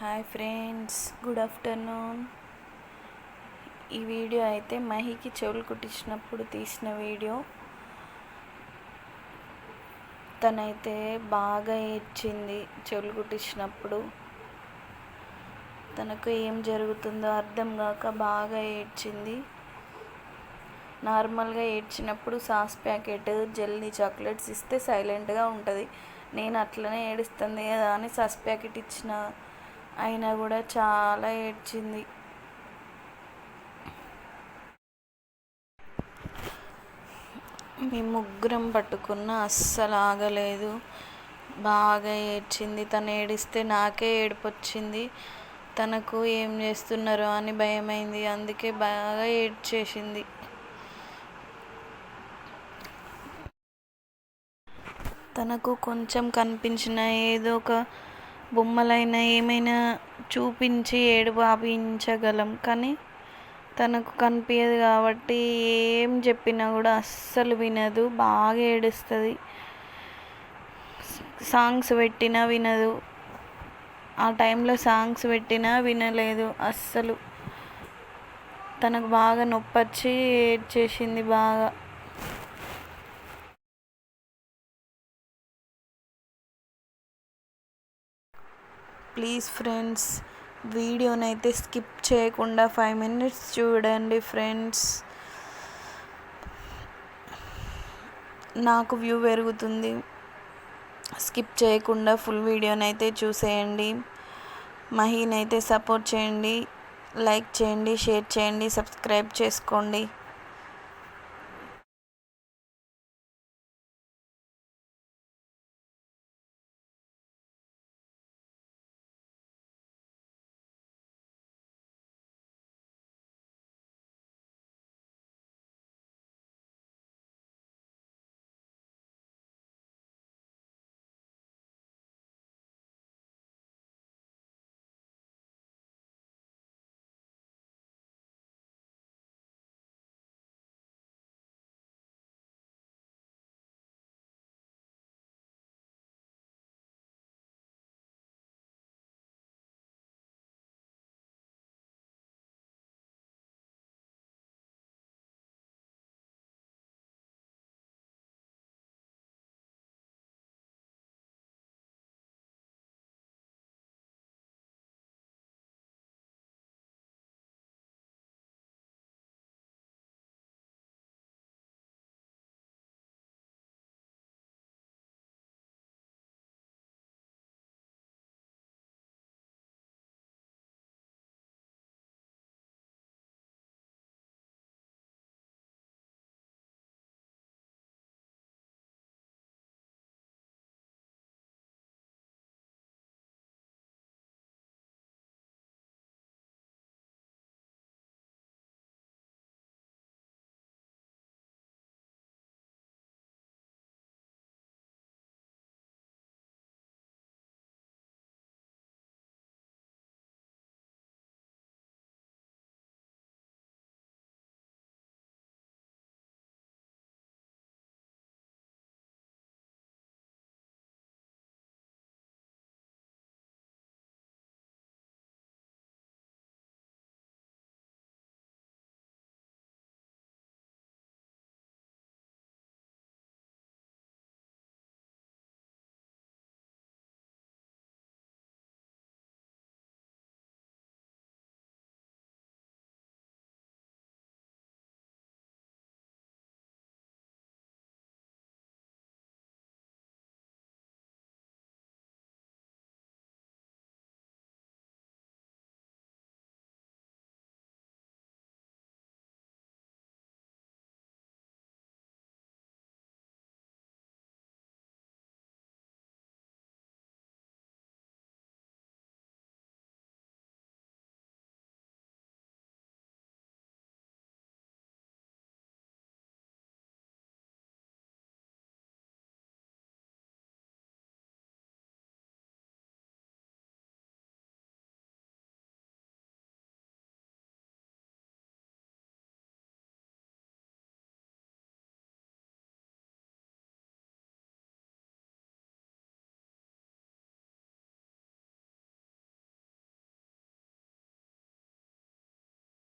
Hi friends good afternoon. ఈ video అయితే మహికి చెవులు కుట్టించినప్పుడు తీసిన వీడియో. తనైతే బాగా ఏడ్చింది చెవులు కుట్టించినప్పుడు. తనకు ఏం జరుగుతుందో అర్థం కాక బాగా ఏడ్చింది. నార్మల్గా ఏడ్చినప్పుడు సాస్ ప్యాకెట్ జెల్లీ చాక్లెట్స్ ఇస్తే సైలెంట్గా ఉంటుంది. నేను అట్లనే ఏడుస్తుంది కదా అని సాస్ ప్యాకెట్ ఇచ్చిన అయినా కూడా చాలా ఏడ్చింది. మేము ముగ్గురం పట్టుకున్న అస్సలు ఆగలేదు. బాగా ఏడ్చింది. తను ఏడిస్తే నాకే ఏడిపొచ్చింది. తనకు ఏం చేస్తున్నారో అని భయమైంది. అందుకే బాగా ఏడ్చేసింది. తనకు కొంచెం కనిపించిన ఏదో ఒక బొమ్మలైనా ఏమైనా చూపించి ఏడుపు ఆపించగలం కానీ తనకు కనిపించదు కాబట్టి ఏం చెప్పినా కూడా అస్సలు వినదు. బాగా ఏడుస్తుంది. సాంగ్స్ పెట్టినా వినదు. ఆ టైంలో సాంగ్స్ పెట్టినా వినలేదు అస్సలు. తనకు బాగా నొప్పి వచ్చి ఏడ్చేసింది బాగా. ప్లీజ్ ఫ్రెండ్స్ వీడియోనైతే స్కిప్ చేయకుండా ఫైవ్ మినిట్స్ చూడండి ఫ్రెండ్స్. నాకు వ్యూ పెరుగుతుంది. స్కిప్ చేయకుండా ఫుల్ వీడియోనైతే చూసేయండి. మహీనైతే సపోర్ట్ చేయండి. లైక్ చేయండి షేర్ చేయండి సబ్స్క్రైబ్ చేసుకోండి.